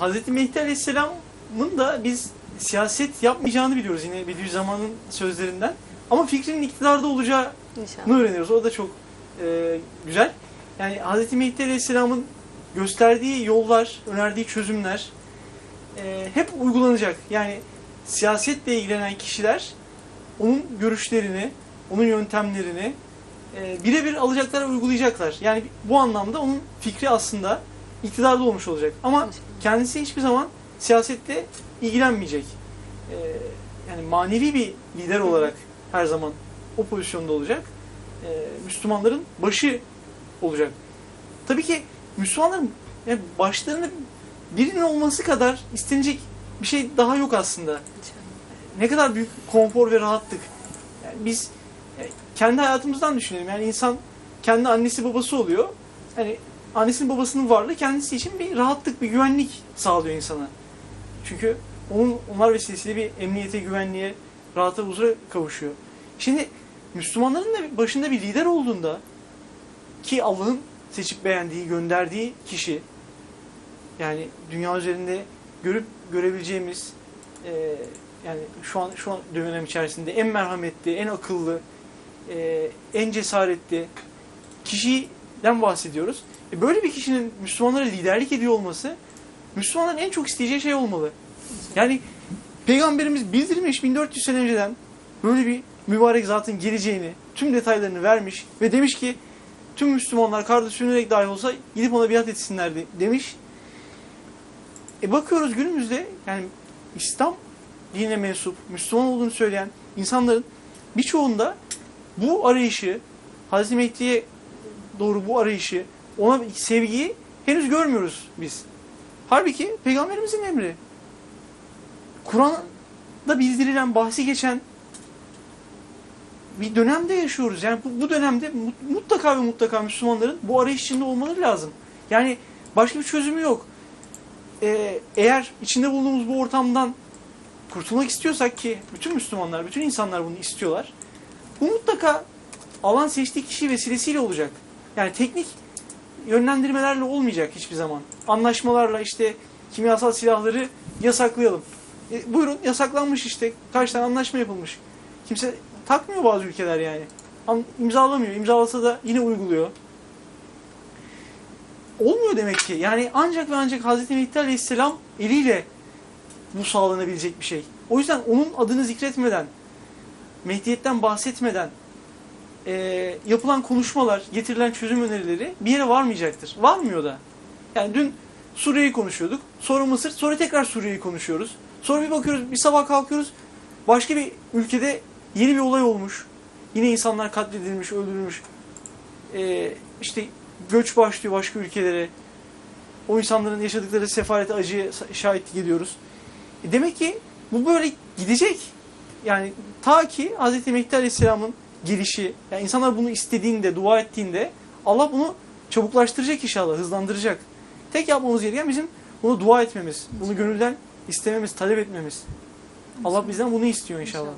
Hazreti Mehdi Aleyhisselam'ın da biz siyaset yapmayacağını biliyoruz yine Bediüzzaman'ın sözlerinden. Ama fikrinin iktidarda olacağını İnşallah. öğreniyoruz. O da çok e, güzel. Yani Hazreti Mehdi Aleyhisselam'ın gösterdiği yollar, önerdiği çözümler e, hep uygulanacak. Yani siyasetle ilgilenen kişiler onun görüşlerini, onun yöntemlerini e, birebir alacaklar uygulayacaklar. Yani bu anlamda onun fikri aslında iktidarda olmuş olacak. Ama kendisi hiçbir zaman siyasetle ilgilenmeyecek. E, yani manevi bir lider olarak her zaman o pozisyonda olacak. E, Müslümanların başı olacak. Tabii ki Müslümanların yani başlarında birinin olması kadar istenecek bir şey daha yok aslında ne kadar büyük konfor ve rahatlık. Yani biz kendi hayatımızdan düşünelim. Yani insan kendi annesi babası oluyor. Yani annesinin babasının varlığı kendisi için bir rahatlık, bir güvenlik sağlıyor insana. Çünkü onun onlar vesilesiyle bir emniyete, güvenliğe, rahata, huzura kavuşuyor. Şimdi Müslümanların da başında bir lider olduğunda ki Allah'ın seçip beğendiği, gönderdiği kişi yani dünya üzerinde görüp görebileceğimiz e, yani şu an şu an dönem içerisinde en merhametli, en akıllı, e, en cesaretli kişiden bahsediyoruz. E, böyle bir kişinin Müslümanlara liderlik ediyor olması Müslümanların en çok isteyeceği şey olmalı. Yani Peygamberimiz bildirmiş 1400 sene önceden böyle bir mübarek zatın geleceğini, tüm detaylarını vermiş ve demiş ki tüm Müslümanlar karda sürünerek dahi olsa gidip ona biat etsinler de- demiş. E bakıyoruz günümüzde yani İslam dinine mensup, Müslüman olduğunu söyleyen insanların birçoğunda bu arayışı, Hazreti Mehdi'ye doğru bu arayışı, ona sevgiyi henüz görmüyoruz biz. Halbuki Peygamberimizin emri. Kur'an'da bildirilen, bahsi geçen bir dönemde yaşıyoruz. Yani bu, bu dönemde mut- mutlaka ve mutlaka Müslümanların bu arayış içinde olmaları lazım. Yani başka bir çözümü yok. Ee, eğer içinde bulunduğumuz bu ortamdan kurtulmak istiyorsak ki bütün Müslümanlar, bütün insanlar bunu istiyorlar. Bu mutlaka alan seçtiği kişi vesilesiyle olacak. Yani teknik yönlendirmelerle olmayacak hiçbir zaman. Anlaşmalarla işte kimyasal silahları yasaklayalım. E, buyurun yasaklanmış işte. Kaç anlaşma yapılmış. Kimse takmıyor bazı ülkeler yani. An, imzalamıyor. İmzalasa da yine uyguluyor. Olmuyor demek ki. Yani ancak ve ancak Hazreti Mehdi Aleyhisselam eliyle bu sağlanabilecek bir şey. O yüzden onun adını zikretmeden, Mehdiyet'ten bahsetmeden e, yapılan konuşmalar, getirilen çözüm önerileri bir yere varmayacaktır. Varmıyor da. Yani dün Suriye'yi konuşuyorduk. Sonra Mısır, sonra tekrar Suriye'yi konuşuyoruz. Sonra bir bakıyoruz, bir sabah kalkıyoruz. Başka bir ülkede yeni bir olay olmuş. Yine insanlar katledilmiş, öldürülmüş. E, işte göç başlıyor başka ülkelere. O insanların yaşadıkları sefalete, acıya şahitlik ediyoruz. E demek ki bu böyle gidecek. Yani ta ki Hz. Mehdi Aleyhisselam'ın gelişi, yani insanlar bunu istediğinde, dua ettiğinde Allah bunu çabuklaştıracak inşallah, hızlandıracak. Tek yapmamız gereken bizim bunu dua etmemiz, bunu gönülden istememiz, talep etmemiz. Allah bizden bunu istiyor inşallah.